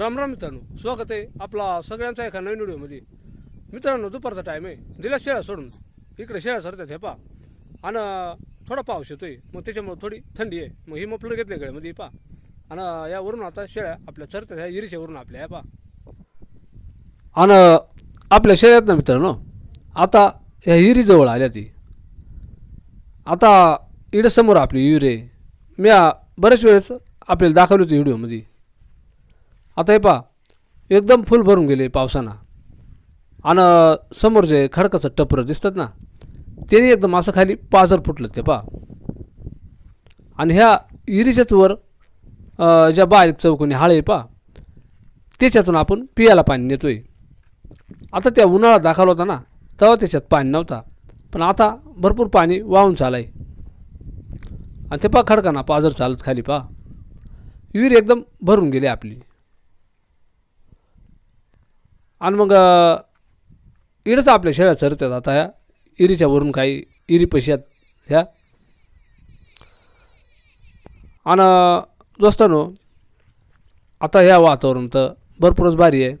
राम राम मित्रांनो स्वागत आहे आपला सगळ्यांचा एका नवीन व्हिडिओमध्ये. मित्रांनो दुपारचा टाईम आहे. दिला शेळ्या सोडून. इकडे शेळ्या सरतात हे पा आणि थोडा पाऊस येतोय. मग त्याच्यामुळे थोडी थंडी आहे. मग ही मफलर घेतले गळ्यामध्ये पा आणि यावरून आता शेळ्या आपल्या चरतात ह्या इरीच्या वरून आपल्या ह्या पा आणि आपल्या शेळ्यात ना मित्रांनो आता ह्या हिरीजवळ आल्या ती. आता इडसमोर आपली विहीर आहे. मी बऱ्याच वेळेस आपल्याला दाखवली होती व्हिडिओमध्ये. आता हे पा एकदम फुल भरून गेले पावसानं. आणि समोर जे खडकाचं टपरं दिसतात ना त्याने एकदम असं खाली पाझर फुटलं ते पा आणि ह्या इरीच्याच वर ज्या बारीक चौकोनी हाळे पा त्याच्यातून आपण पियाला पाणी नेतो आहे आता त्या उन्हाळा दाखवला होता ना तेव्हा त्याच्यात पाणी नव्हता. पण आता भरपूर पाणी वाहून चालाय आणि ते पा खडकाना पाझर चालत खाली पा विहीर एकदम भरून गेली आपली. आणि मग अ, इडंच आपल्या शेळ्या चरतात आता ह्या. इरीच्या वरून काही इरी पैशात ह्या. आणि दोस्तानो आता ह्या वातावरण तर भरपूरच भारी आहे.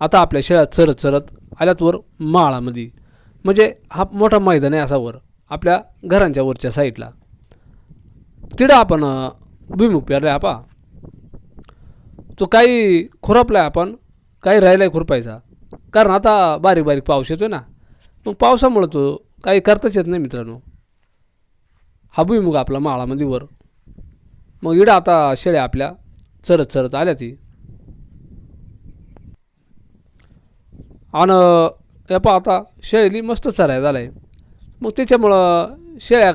आता आपल्या शेळ्या चरत चरत आल्यात वर माळामध्ये. म्हणजे हा मोठा मैदान आहे असा वर आपल्या घरांच्या वरच्या साईडला. तिथं आपण भुईमुख भुईमुग पेरला आपा. तो काही खुरपला आपण काही राहिलाय खुरपायचा. कारण आता बारीक बारीक पाऊस येतो ना. मग पावसामुळं तो काही करताच येत नाही मित्रांनो. हा भुईमुग आपला माळामध्ये वर. मग इडं आता शेळ्या आपल्या चरत चरत आल्या ती. आणि या पा आता शेळीली मस्त चराय झाला आहे मग त्याच्यामुळं शेळ्या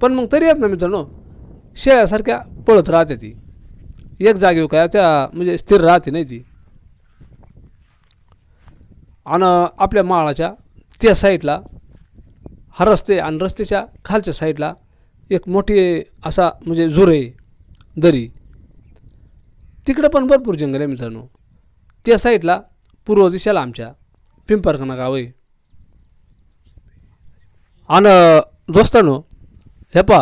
पण मग तरी येत ना मित्रांनो. शेळ्यासारख्या पळत राहते ती. एक जागेवर काय त्या म्हणजे स्थिर राहते नाही ती. आणि आपल्या माळाच्या त्या साईडला हा रस्ते आणि रस्त्याच्या खालच्या साईडला एक मोठी असा म्हणजे झुरे दरी. तिकडं पण भरपूर जंगल आहे मित्रांनो. त्या साईडला पूर्व दिशेला आमच्या पिंपरखाना गाव आहे. आणि दोस्तानो हे पा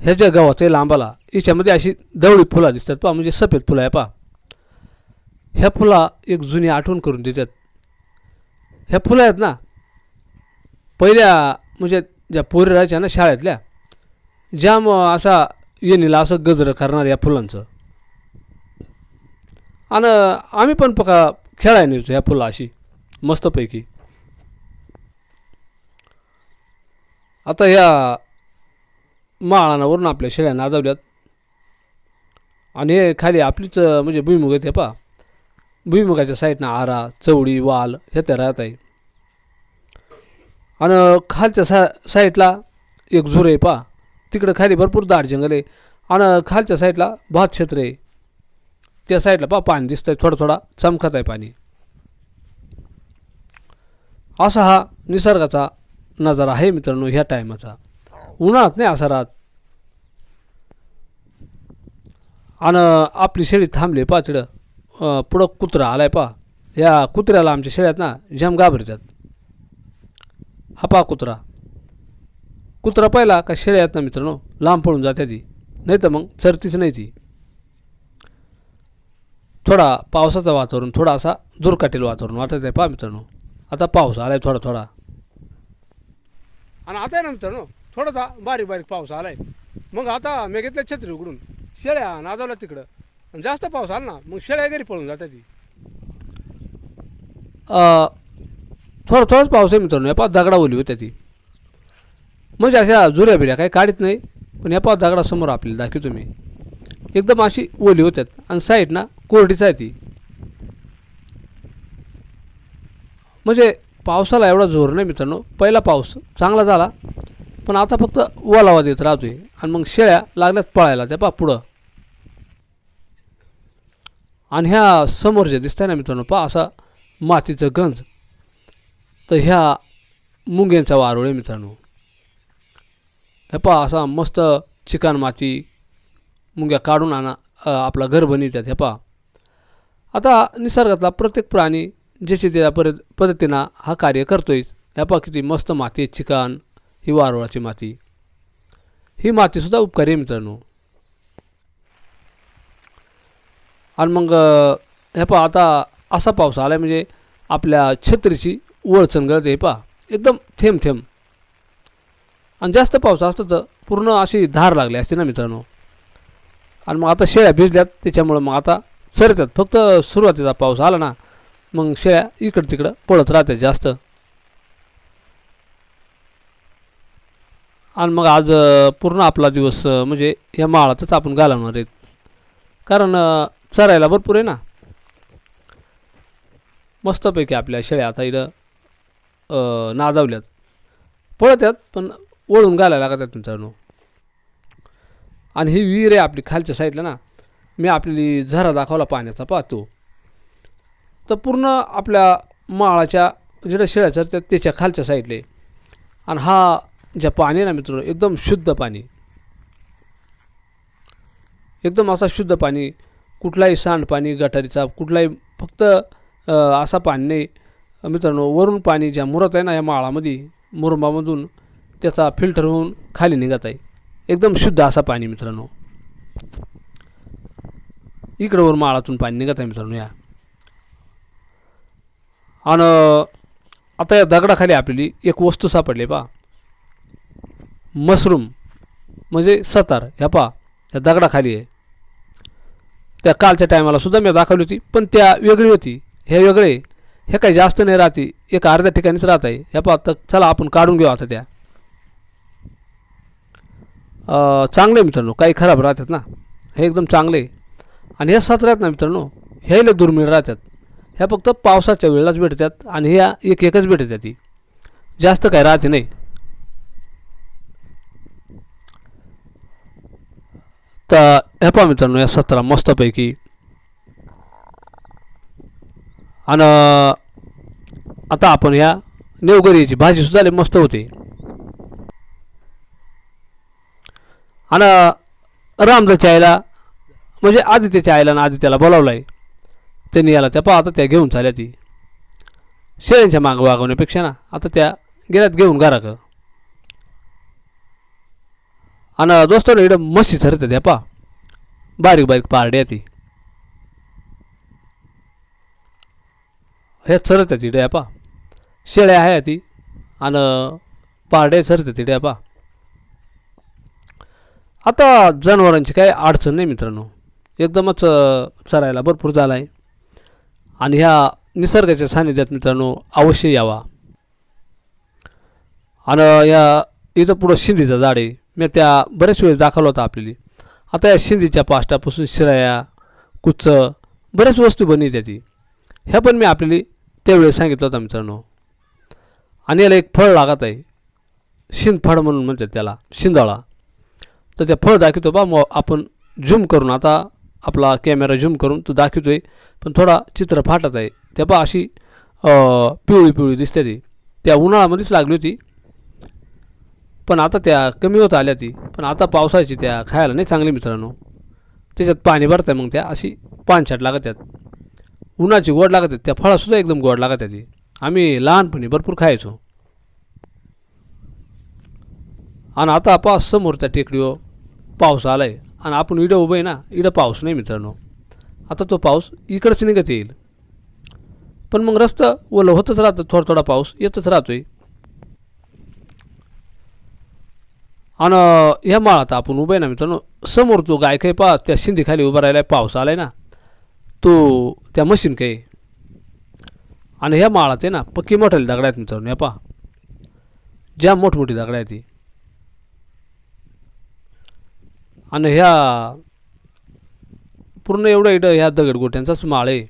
ह्याच्या गावात आहे लांबाला याच्यामध्ये अशी दवळी फुलं दिसतात पा म्हणजे सफेद फुलं आहे पा ह्या फुला एक जुनी आठवण करून देतात. ह्या फुलं आहेत ना पहिल्या म्हणजे ज्या पोरी राहायच्या ना शाळेतल्या जाम असा येणीला असं गजर करणार या फुलांचं. आणि आम्ही पण पका खेळायला नेतो ह्या फुलं अशी मस्तपैकी. आता ह्या माळांवरून आपल्या शेळ्या नाजवल्यात. आणि हे खाली आपलीच म्हणजे भुईमुग आहे ते पा भुईमुगाच्या साईडनं आरा चवडी वाल हे त्या राहत आहे. आणि खालच्या सा साईडला एक झुर आहे पा तिकडं खाली भरपूर दाट जंगल आहे. आणि खालच्या साईडला भात क्षेत्र आहे. त्या साईडला पा पाणी दिसतंय थोडा थोडा चमकत आहे पाणी. असा हा निसर्गाचा नजारा आहे मित्रांनो ह्या टायमाचा. उन्हाळ्यात नाही असा राहत. आणि आपली शेळी थांबली पा तिकडं. पुढं कुत्रा आलाय पा या कुत्र्याला आमच्या शेळ्यात ना जाम घाबरतात. हा पा कुत्रा. कुत्रा पाहिला का शेळ्यात ना मित्रांनो लांब पळून जाते ती. नाही तर मग चरतीच नाही ती. थोडा पावसाचं वातावरण थोडा असा दुर्काटेल वातावरण वाटत आहे पहा मित्रांनो. आता पाऊस आलाय थोडा थोडा. आणि आता आहे ना मित्रांनो थोडासा बारीक बारीक पाऊस आलाय. मग आता मी घेतलं छत्री उघडून. शेळ्या नाजवल्या तिकडं. आणि जास्त पाऊस आला ना मग शेळ्या घरी पळून जाते ती थोडं थोडा थोडाच पाऊस आहे मित्रांनो. या पाच दगडा ओली होत्या ती. म्हणजे अशा जुऱ्या बिऱ्या काही काढत नाही पण या पाच दगडासमोर आपल्याला दाखवतो मी. एकदम अशी ओली होत्यात. आणि साईड ना कोरडीच आहे ती. म्हणजे पावसाला एवढा जोर नाही मित्रांनो. पहिला पाऊस चांगला झाला पण आता फक्त ओलावा देत राहतोय. आणि मग शेळ्या लागल्यात पळायला. त्या पा पुढं. आणि ह्या समोर जे दिसतंय ना मित्रांनो पा असा मातीचं गंज. तर ह्या मुंग्यांचा वारुळ आहे मित्रांनो. हे पहा असा मस्त चिकन माती मुंग्या काढून आणा आपला घर बनवितात हे पहा. आता निसर्गातला प्रत्येक प्राणी ज्याची त्या पद पद्धतीनं हा कार्य करतोय ह्या पहा किती मस्त माती आहे चिकन ही वारुळाची माती. ही मातीसुद्धा उपकारी आहे मित्रांनो. आणि मग हे पहा आता असा पाऊस आला म्हणजे आपल्या छत्रीची वळचण गळते हे पहा एकदम थेंब थेंब. आणि जास्त पाऊस असतं तर पूर्ण अशी धार लागली असते ना मित्रांनो. आणि मग आता शेळ्या भिजल्यात त्याच्यामुळं मग आता सरतात. फक्त सुरुवातीचा पाऊस आला ना मग शेळ्या इकडं तिकडं पळत राहतात जास्त. आणि मग आज पूर्ण आपला दिवस म्हणजे या माळातच आपण घालवणार आहेत. कारण चरायला भरपूर आहे ना? मस्तपैकी आपल्या शेळ्या आता इथं नाजावल्यात. पळत्यात पण वळून घालायला लागतात मित्रांनो आणि ही विहीर आहे आपली खालच्या साईडला ना मी आपली झरा दाखवला पाण्याचा पाहतो तर पूर्ण आपल्या माळाच्या जिथं शेळ्या चरतात त्याच्या खालच्या साईडला. आहे. आणि हा ज्या पाणी आहे ना मित्रांनो एकदम शुद्ध पाणी. एकदम असा शुद्ध पाणी कुठलाही सांडपाणी गटारीचा कुठलाही फक्त असा पाणी नाही. मित्रांनो वरून पाणी ज्या मुरत आहे ना या माळामध्ये मुरुंबामधून त्याचा फिल्टर होऊन खाली निघत आहे. एकदम शुद्ध असा पाणी मित्रांनो. इकडं वर माळातून पाणी निघत आहे मित्रांनो या. आणि आता या दगडाखाली आपली एक वस्तू सापडली पा मशरूम म्हणजे सतार. ह्या पा या दगडाखाली आहे. त्या कालच्या टायमाला सुद्धा मी दाखवली होती पण त्या वेगळी होती हे वेगळे. हे काही जास्त नाही राहते एक अर्ध्या ठिकाणीच राहत आहे. ह्या पा तर चला आपण काढून घेऊ आता त्या. चांगले मित्रांनो काही खराब राहतात ना. हे एकदम चांगले आणि हे सात राहत ना मित्रांनो ह्याला दुर्मिळ राहतात. ह्या फक्त पावसाच्या वेळेलाच भेटतात आणि ह्या एक एकच भेटतात ती. जास्त काय राहते नाही. तर ह्या पहा मित्रांनो या सतरा मस्तपैकी. आणि आता आपण ह्या नेवगरीची भाजीसुद्धा सुद्धा मस्त होते. आणि रामदाच्या आईला म्हणजे आदित्याच्या आईला ना आदित्याला बोलावलं आहे त्यांनी याला त्या पहा आता त्या घेऊन चाल्या ती. शेळ्यांच्या मागं वागवण्यापेक्षा ना आता त्या गेल्यात घेऊन घराक. आणि दोस्तांनो इकडं मस्ती चरतात ह्या पा बारीक बारीक पारड्या ती हे चरतात इकडे ह्या पा शेळ्या आहे ती आणि पारडे चरतात इकडे पा आता जनावरांची काही अडचण नाही मित्रांनो. एकदमच चरायला भरपूर झाला आहे आणि ह्या निसर्गाच्या सानिध्यात मित्रांनो अवश्य यावा. आणि या इथं पुढं शिंदीचं झाड आहे. मी त्या बरेच वेळेस दाखवलं होतं आपल्याला. आता या शिंदीच्या पाष्टापासून शिराया कुच्च बऱ्याच वस्तू बनवित्या ती ह्या पण मी आपल्याला त्यावेळेस सांगितलं होतं मित्रांनो. आणि याला एक फळ लागत आहे. शिंदफळ म्हणून म्हणतात त्याला शिंदळा. तर त्या फळ दाखवतो बा मग आपण झूम करून आता आपला कॅमेरा झूम करून तो दाखवतो आहे पण थोडा चित्र फाटत आहे. त्या बा अशी पिवळी पिवळी दिसते ती. त्या उन्हाळ्यामध्येच लागली होती. पण आता त्या कमी होत आल्या ती. पण आता पावसाळ्याची त्या खायला नाही चांगली मित्रांनो. त्याच्यात पाणी भरतं मग त्या अशी पानछाट लागत आहेत. उन्हाची गोड लागत आहेत. त्या फळासुद्धा एकदम गोड लागत आहे ती. आम्ही लहानपणी भरपूर खायचो. आणि आता पा समोर त्या टेकडीवर पाऊस आला आहे आणि आपण इडं उभं आहे ना इडं पाऊस नाही मित्रांनो. आता तो पाऊस इकडंच निघत येईल. पण मग रस्ता ओलं होतच राहतं थोडा थोडा पाऊस येतच राहतो आहे आणि ह्या माळात आपण उभे आहे ना मित्रांनो. समोर तो गाय काही पा त्या शिंदीखाली उभा राहिला आहे पाऊस आलाय ना. तो त्या मशीन काही आणि ह्या माळात आहे ना पक्की मोठाली दगड आहेत मित्रांनो ह्या पा ज्या मोठमोठी दगड आहे ती. आणि ह्या पूर्ण एवढं इथं ह्या दगड गोट्यांचाच माळ आहे.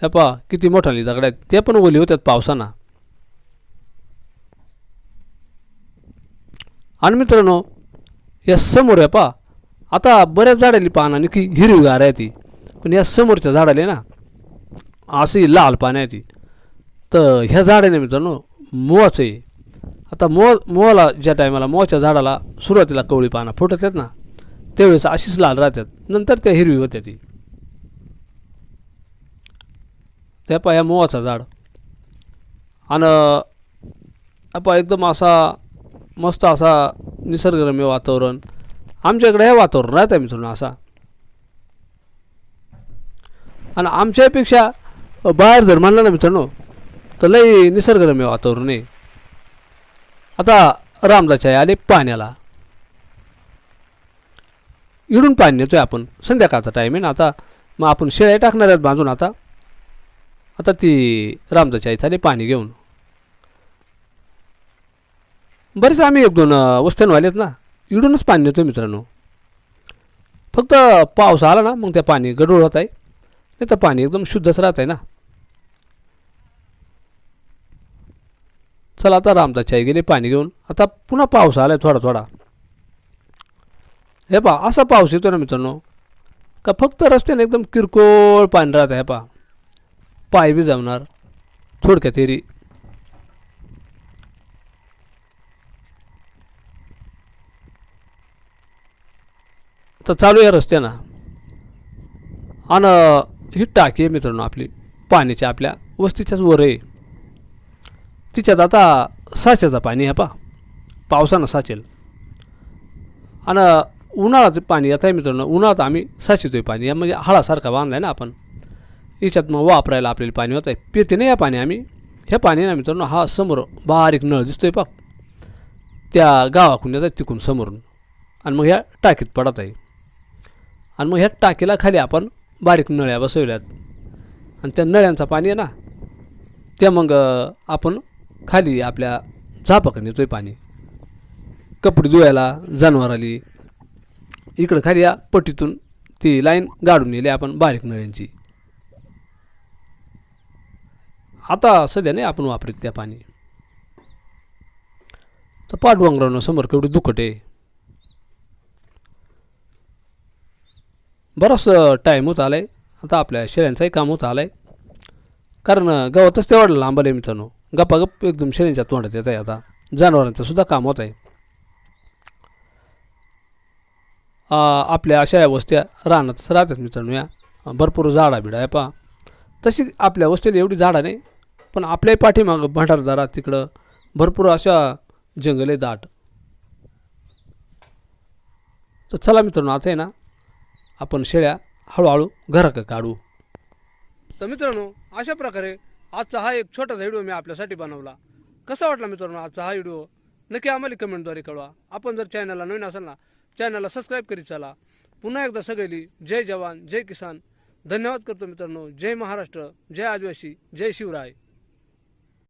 ह्या पा किती मोठाली दगड आहेत. ते पण ओली होत्यात पावसानं. आणि मित्रांनो या समोर आहे पा आता बऱ्याच झाडाली पानं की हिरवीगार आहे ती. पण या समोरच्या झाडाला ना अशी लाल पानं आहे ती. तर ह्या झाडाने मित्रांनो मोवाचं आहे आता मो मोहाला ज्या टायमाला मोहाच्या झाडाला सुरुवातीला कवळी पानं फुटत आहेत ना त्यावेळेस अशीच लाल राहतात. नंतर त्या हिरवी होत्या ती. त्या पा ह्या मोहाचा झाड. आणि आपा एकदम असा मस्त असा निसर्गरम्य वातावरण. आमच्याकडे हे वातावरण राहत आहे मित्रांनो असा. आणि आमच्यापेक्षा बाहेर जर म्हणलं ना मित्रांनो तर लई निसर्गरम्य वातावरण आहे. आता रामदाचे आले पाण्याला. इडून पाणी नेतोय आपण. संध्याकाळचा टाईम आहे ना आता. मग आपण शेळ्या टाकणार आहेत बांधून आता. आता ती रामदाची आई चाले पाणी घेऊन. बरेच आम्ही एक दोन अं, आहेत ना. इडूनच पाणी नेतो मित्रांनो. फक्त पाऊस आला ना मग त्या पाणी गडूळ होत आहे. नाही तर पाणी एकदम शुद्धच राहत आहे ना. चला आता रामदासची आई गेली पाणी घेऊन. आता पुन्हा पाऊस आला आहे थोडा थोडा. हे पा असा पाऊस येतो ना मित्रांनो. का फक्त रस्त्याने एकदम किरकोळ पाणी राहत आहे पा पाय बी जमणार थोडक्यात एरी. तर चालू आहे रस्त्यानं. आणि ही टाकी आहे मित्रांनो आपली पाण्याची आपल्या वस्तीच्याच वर आहे. तिच्यात आता साच्याचं पाणी आहे पा. पावसानं साचेल. आणि उन्हाळ्याचं पाणी आता आहे मित्रांनो उन्हाळ्यात आम्ही साचितोय पाणी. या म्हणजे हळासारखा बांधला आहे ना आपण. याच्यात मग वापरायला आपल्याला पाणी होत आहे पिते नाही या पाणी आम्ही. ह्या पाणी ना मित्रांनो हा समोर बारीक नळ दिसतोय पा. त्या गावाकडून येतात तिकून समोरून. आणि मग ह्या टाकीत पडत आहे. आणि मग ह्या टाकीला खाली आपण बारीक नळ्या बसवल्यात. आणि त्या नळ्यांचा पाणी आहे ना ते मग आपण खाली आपल्या झापाकडे आहे पाणी. कपडे धुवायला जनावर आली. इकडं खाली या पट्टीतून ती लाईन गाडून नेली आपण बारीक नळ्यांची. आता सध्या नाही आपण वापरीत त्या पाणी. तर पाठवांगरावनं समोर केवढी दुखट आहे. बरंच टाईम होत आला आहे आता आपल्या शेळ्यांचाही काम होत आलं आहे कारण गवतच तेवढं लांब आलं मित्रांनो. गप्पागप एकदम शेळ्यांच्या तोंडात येत आहे आता. जनावरांचं सुद्धा काम होत आहे. आपल्या अशा या वस्त्या रानातच राहतात मित्रांनो या. भरपूर झाडा बिडा आहे पा तशी आपल्या वस्तीला एवढी झाडं नाही पण आपल्याही पाठीमागं भंडारदारा तिकडं. भरपूर अशा जंगल आहे दाट. तर चला मित्रांनो आता आहे ना आपण शेळ्या हळूहळू घराकडे काढू. तर मित्रांनो अशा प्रकारे आजचा हा एक छोटासा व्हिडिओ मी आपल्यासाठी बनवला. कसा वाटला मित्रांनो आजचा हा व्हिडिओ? नक्की आम्हाला कमेंटद्वारे कळवा. आपण जर चॅनलला नवीन असाल ना चॅनलला सबस्क्राईब करीत चला. पुन्हा एकदा सगळी जय जवान जय किसान. धन्यवाद करतो मित्रांनो. जय महाराष्ट्र जय आदिवासी जय शिवराय.